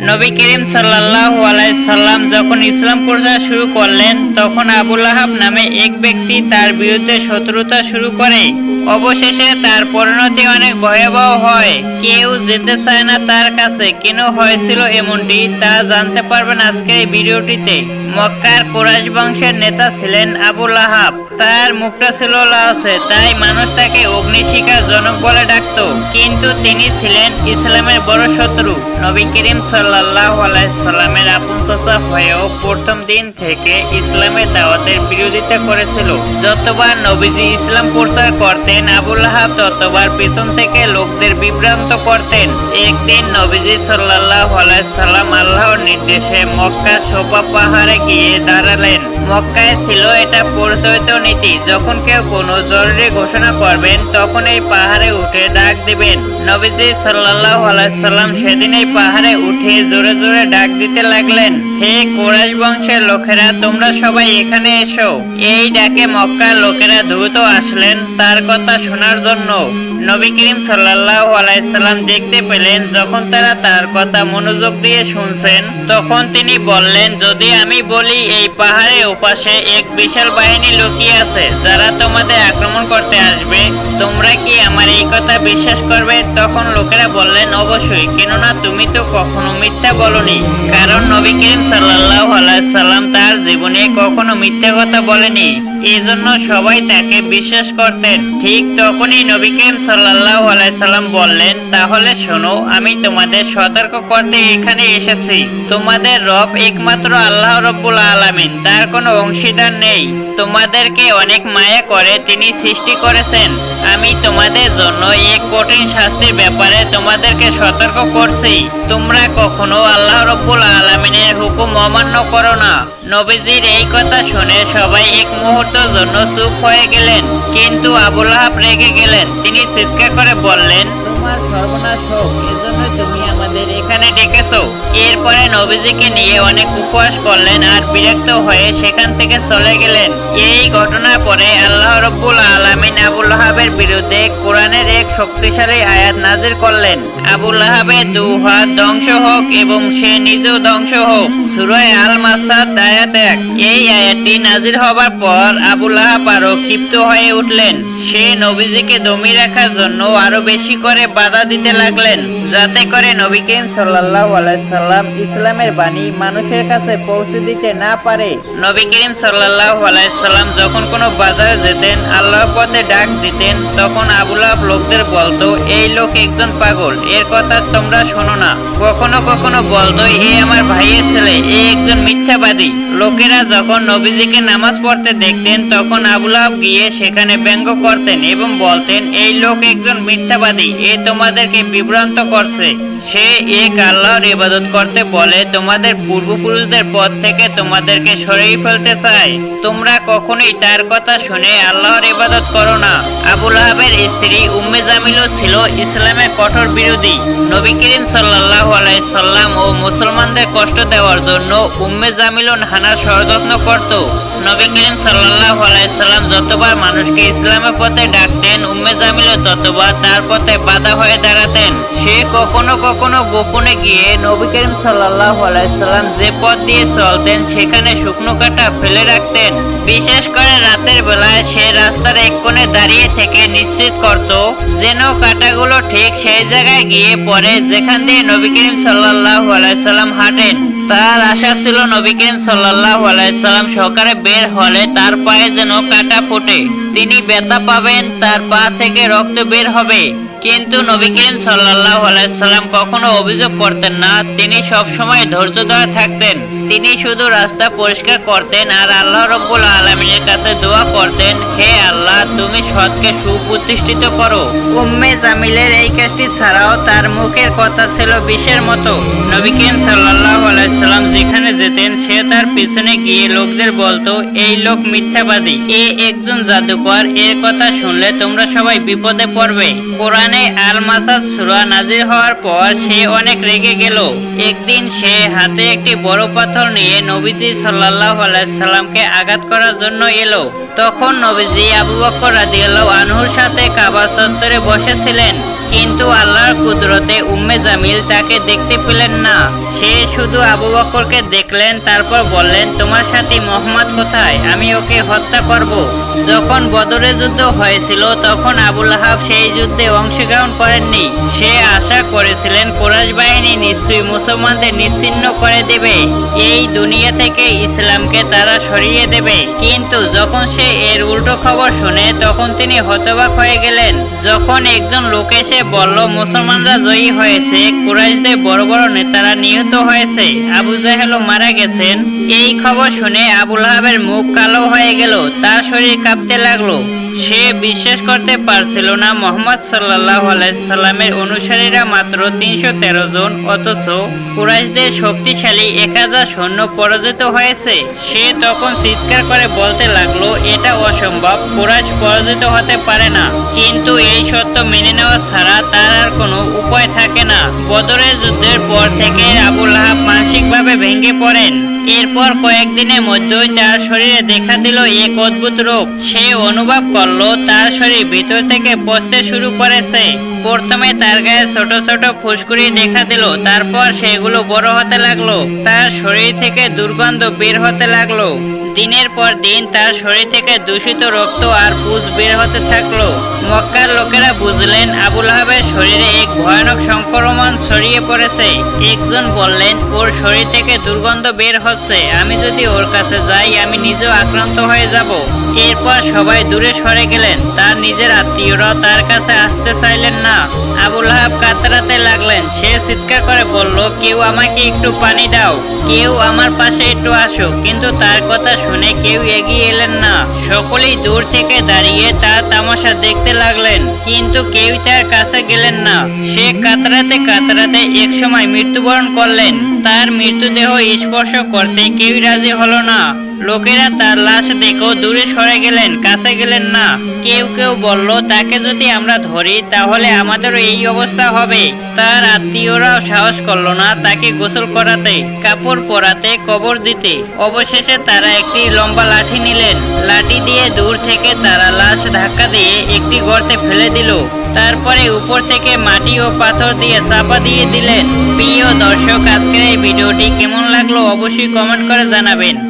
নবী করিম আলাইহি সাল্লাম যখন ইসলাম প্রচার শুরু করলেন, তখন আবুল আহাব নামে এক ব্যক্তি তার বিরুদ্ধে শত্রুতা শুরু করে। অবশেষে তার পরিণতি অনেক ভয়াবহ হয়। কেউ যেতে চায় না তার কাছে। কেন হয়েছিল এমনটি, তা জানতে পারবেন আজকের এই ভিডিওটিতে। মক্কার কুরাইশ বংশের নেতা ছিলেন আবুল আহাব তার মুখটা ছিল লালচে, তাই মানুষ তাকে অগ্নিশিখার জনক বলে ডাকতো। কিন্তু তিনি ছিলেন ইসলামের বড় শত্রু। নবী করিম সাল্লাল্লাহু আলাইহি সাল্লামের আপন চাচা হয়েও প্রথম দিন থেকে ইসলামের দাওয়াতের বিরোধিতা করেছিল। যতবার নবীজি ইসলাম প্রচার করতেন, আবুল আহাব ততবার পিছন থেকে লোকদের বিভ্রান্ত করতেন। একদিন নবীজি সাল্লাহ আলাইসাল্লাম আল্লাহর নির্দেশে মক্কা শোভা পাহাড়ে গিয়ে দাঁড়ালেন। মক্কায় ছিল, এটা প্রচলিত নীতি। যখন কেউ কোনো জরুরি ঘোষণা করবেন, তখন এই পাহাড়ে উঠে ডাক দিবেন। নবীজি সাল্লাল্লাহু আলাইহি সাল্লাম সেদিন এই পাহাড়ে উঠে জোরে জোরে ডাক দিতে লাগলেন, হে কোরাইশ বংশের লোকেরা, তোমরা সবাই এখানে এসো। এই ডাকে মক্কার লোকেরা দ্রুত আসলেন তার কথা শোনার জন্য। নবী করিম সাল্লাল্লাহু আলাইহি সাল্লাম দেখতে পেলেন, যখন তারা তার কথা মনোযোগ দিয়ে শুনছেন, তখন তিনি বললেন, যদি আমি বলি, এই পাহাড়ে ওপাশে এক বিশাল বাহিনী লুকিয়ে আছে, যারা তোমাদের আক্রমণ করতে আসবে, তোমরা কি আমার এই কথা বিশ্বাস করবে? তখন লোকেরা বললেন, অবশ্যই, কেননা তুমি তো কখনো মিথ্যা বলনি, কারণ নবী করিম সাল্লাল্লাহু আলাইহি সাল্লাম তার জীবনে কখনো মিথ্যা কথা বলেনি। এই জন্য সবাই তাকে বিশ্বাস করতেন। ঠিক তখনই নবী করিম সাল্লাল্লাহু আলাইহি সাল্লাম বললেন, তাহলে শোনো, আমি তোমাদের সতর্ক করতে এখানে এসেছি। তোমাদের রব একমাত্র আল্লাহ রব্বুল আলামিন, তার কোনো অংশীদার নেই। তোমাদেরকে অনেক মায়া করে তিনি সৃষ্টি করেছেন। আমি তোমাদের জন্য এক কঠিন শাস্তির ব্যাপারে তোমাদেরকে সতর্ক করছি। তোমরা কখনো আল্লাহ রব্বুল আলামিনের হুকুম অমান্য করো না। নবীজির এই কথা শুনে সবাই এক মুহূর্তের জন্য চুপ হয়ে গেলেন। কিন্তু আবুল আহাব রেগে গেলেন। তিনি চিৎকার করে বললেন তোমার সর্বনাশ হোক এজন্য তুমি আমাদের এখানে ডেকেছো। এরপরে নবীজিকে নিয়ে অনেক উপবাস করলেন আর বিরক্ত হয়ে সেখান থেকে চলে গেলেন। এই ঘটনার পরে আল্লাহ রব্বুল আলামিন আবুল আহাবের বিরুদ্ধে কোরআনের এক শক্তিশালী আয়াত নাজির করলেন। আবুল আহাবের দু হাত ধ্বংস হোক এবং সে নিজেও ধ্বংস হোক। সুরায় আল মাসাদ আয়াত এক। এই আয়াতটি নাজির হবার পর আবুল আহাব আরও ক্ষিপ্ত হয়ে উঠলেন। সে নবীজিকে দমিয়ে রাখার জন্য আরও বেশি করে বাধা দিতে লাগলেন, যাতে করে নবী করিম সাল্লাল্লাহু আলাইহি সাল্লাম ইসলামের বাণী মানুষের কাছে পৌঁছে দিতে না পারে। নবী করিম সাল্লাল্লাহু আলাইহি সাল্লাম যখন কোনো বাজারে যেতেন, আল্লাহর পথে ডাক দিতেন, তখন আবুল আহাব লোকদের বলতো, এই লোক একজন পাগল, এর কথা তোমরা শোনো না। কখনো কখনো বলতো, এ আমার ভাইয়ের ছেলে, এ একজন মিথ্যাবাদী। লোকেরা যখন নবীজিকে নামাজ পড়তে দেখতেন, তখন আবুল আহাব গিয়ে সেখানে ব্যঙ্গ করতেন এবং বলতেন, এই লোক একজন মিথ্যাবাদী, এ তোমাদেরকে বিভ্রান্ত করছে। সে এক আল্লাহর ইবাদত করতে বলে, তোমাদের পূর্বপুরুষদের পথ থেকে তোমাদেরকে সরিয়ে ফেলতে চায়। তোমরা কখনোই তার কথা শুনে আল্লাহর ইবাদত করো না। আবুল আহাবের স্ত্রী উম্মে জামিলও ছিল ইসলামের কঠোর বিরোধী। নবী করিম সাল্লাল্লাহু আলাইহি সাল্লাম ও মুসলমানদের কষ্ট দেওয়ার জন্য উম্মে জামিলও নানা ষড়যত্ন করত। নবী করিম সাল্লাল্লাহু আলাইহি সাল্লাম যতবার মানুষকে ইসলামের পথে ডাকতেন, উম্মে জামিলও ততবার তার পথে বাধা হয়ে দাঁড়াতেন। সে কখনো কখনো গোপনে গিয়ে নবী করিম সাল্লাল্লাহু আলাইহি সাল্লাম যে পথ দিয়ে চলতেন, সেখানে শুকনো কাটা ফেলে রাখতেন। বিশেষ করে রাতের বেলায় সে রাস্তার এক কোণে দাঁড়িয়ে থেকে নিশ্চিত করত যেন কাটাগুলো ঠিক সেই জায়গায় গিয়ে পড়ে যেখান দিয়ে নবী করিম সাল্লাল্লাহু আলাইহি সাল্লাম হাঁটেন। তার আশা ছিল নবী করিম সাল্লাল্লাহু আলাইহি সাল্লাম সকালে বের হলে তার পায়ে যেন কাটা ফোটে। তিনি ব্যথা পাবেন, তার পা থেকে রক্ত বের হবে। কিন্তু নবী করিম সাল্লাল্লাহু আলাইহি সাল্লাম কখনো অভিযোগ করতেন না। তিনি সব সময় ধৈর্য ধরে থাকতেন। তিনি শুধু রাস্তা পরিষ্কার করতেন আর আল্লাহ রব্বুল আলামিনের কাছে দোয়া করতেন, হে আল্লাহ, তুমি সৎকে সুপ্রতিষ্ঠিত করো। উম্মে জামিলের এই কাজটি ছাড়াও তার মুখের কথা ছিল বিষের মতো। নবী করিম সাল্লাল্লাহু আলাইহি সাল্লাম যেখানে যেতেন, সে তার পিছনে গিয়ে লোকদের বলতো, এই লোক মিথ্যাবাদী। এ একজন জাদুকর এর কথা শুনলে তোমরা সবাই বিপদে পড়বে। কোরআনে আল মাসাদ সূরা নাজির হওয়ার পর সে অনেক রেগে গেল। একদিন সে হাতে একটি বড় পাথর নিয়ে নবীজি আলাইহি সাল্লামকে আঘাত করার জন্য এলো। তখন নবীজি আবু বকর রাদিয়াল্লাহু আনহুর সাথে কাবা চত্বরে বসেছিলেন, কিন্তু আল্লাহর কুদরতে উম্মে জামিল তাকে দেখতে পেলেন না। সে শুধু আবু বকরকে দেখলেন, তারপর বললেন, তোমার সাথে মোহাম্মদ কোথায়? আমি ওকে হত্যা করব। যখন বদরের যুদ্ধ হয়েছিল তখন আবুল হাব সেই যুদ্ধে অংশগ্রহণ করেননি। সে আশা করেছিলেন কোরাইশ বাহিনী নিশ্চয়ই মুসলমানদের নিচ্ছিন্ন করে দেবে। এই দুনিয়া থেকে ইসলামকে তারা সরিয়ে দেবে। কিন্তু যখন সে এর উল্টো খবর শুনে, তখন তিনি হতবাক হয়ে গেলেন। যখন একজন লোক এসে বলল, মুসলমানরা জয়ী হয়েছে, কুরাইশদের বড় বড় নেতারা নিহত হয়েছে। আবু জাহেলও মারা গেছেন। এই খবর শুনে আবুল আহাবের মুখ কালো হয়ে গেল। তার শরীর কাঁপতে লাগল। সে বিশ্বাস করতে পারছিল না। মোহাম্মদ সাল্লাহ আলাইসাল্লামের অনুসারীরা মাত্র তিনশো তেরো জন, অথচ কুরাইশদের শক্তিশালী এক হাজার সৈন্য পরাজিত হয়েছে। সে তখন চিৎকার করে বলতে লাগল, এটা অসম্ভব, কুরাইশ পরাজিত হতে পারে না। কিন্তু এই সত্য মেনে নেওয়া ছাড়া তার আর কোনো উপায় থাকে না। বদরের যুদ্ধের পর থেকে আবুল আহাব মানসিকভাবে ভেঙে পড়েন। এরপর কয়েকদিনের মধ্যেই তার শরীরে দেখা দিল এক অদ্ভুত রোগ। সে অনুভব করল, তার শরীর ভিতর থেকে পচতে শুরু করেছে। প্রথমে তার গায়ে ছোট ছোট ফুসকুড়ি দেখা দিল, তারপর সেগুলো বড় হতে লাগল। তার শরীর থেকে দুর্গন্ধ বের হতে লাগল। দিনের পর দিন তার শরীর থেকে দূষিত রক্ত আর পুজ বের হতে থাকল। মক্কার লোকেরা বুঝলেন, আবুল আহাবের শরীরে এক ভয়ানক সংক্রমণ ছড়িয়ে পড়েছে। একজন বললেন, ওর শরীর থেকে দুর্গন্ধ বের হচ্ছে, আমি যদি ওর কাছে যাই, আমি নিজেও আক্রান্ত হয়ে যাব। এরপর সবাই দূরে সরে গেলেন। তার নিজের আত্মীয়রাও তার কাছে আসতে চাইলেন না। আবুল আহাব কাতরাতে লাগলেন। সে চিৎকার করে বলল, কেউ আমাকে একটু পানি দাও। কেউ আমার পাশে একটু আসো কিন্তু তার কথা শুনে কেউ এগিয়ে এলেন না। সকলেই দূর থেকে দাঁড়িয়ে তার তামাশা দেখতে লাগলেন। কিন্তু কেউ তার কাছে গেলেন না। সে কাতরাতে কাতরাতে এক সময় মৃত্যুবরণ করলেন। তার মৃতদেহ স্পর্শ করতে কেউ রাজি হলো না। লোকেরা তার লাশ দেখেও দূরে সরে গেলেন, কাছে গেলেন না। কেউ কেউ বলল, তাকে যদি আমরা ধরি, তাহলে আমাদেরও এই অবস্থা হবে। তার আত্মীয়রাও সাহস করল না তাকে গোসল করাতে, কাপড় পরাতে, কবর দিতে। অবশেষে তারা একটি লম্বা লাঠি নিলেন। লাঠি দিয়ে দূর থেকে তারা লাশ ধাক্কা দিয়ে একটি গর্তে ফেলে দিল। তারপরে উপর থেকে মাটি ও পাথর দিয়ে চাপা দিয়ে দিলেন। প্রিয় দর্শক, আজকের এই ভিডিওটি কেমন লাগল অবশ্যই কমেন্ট করে জানাবেন।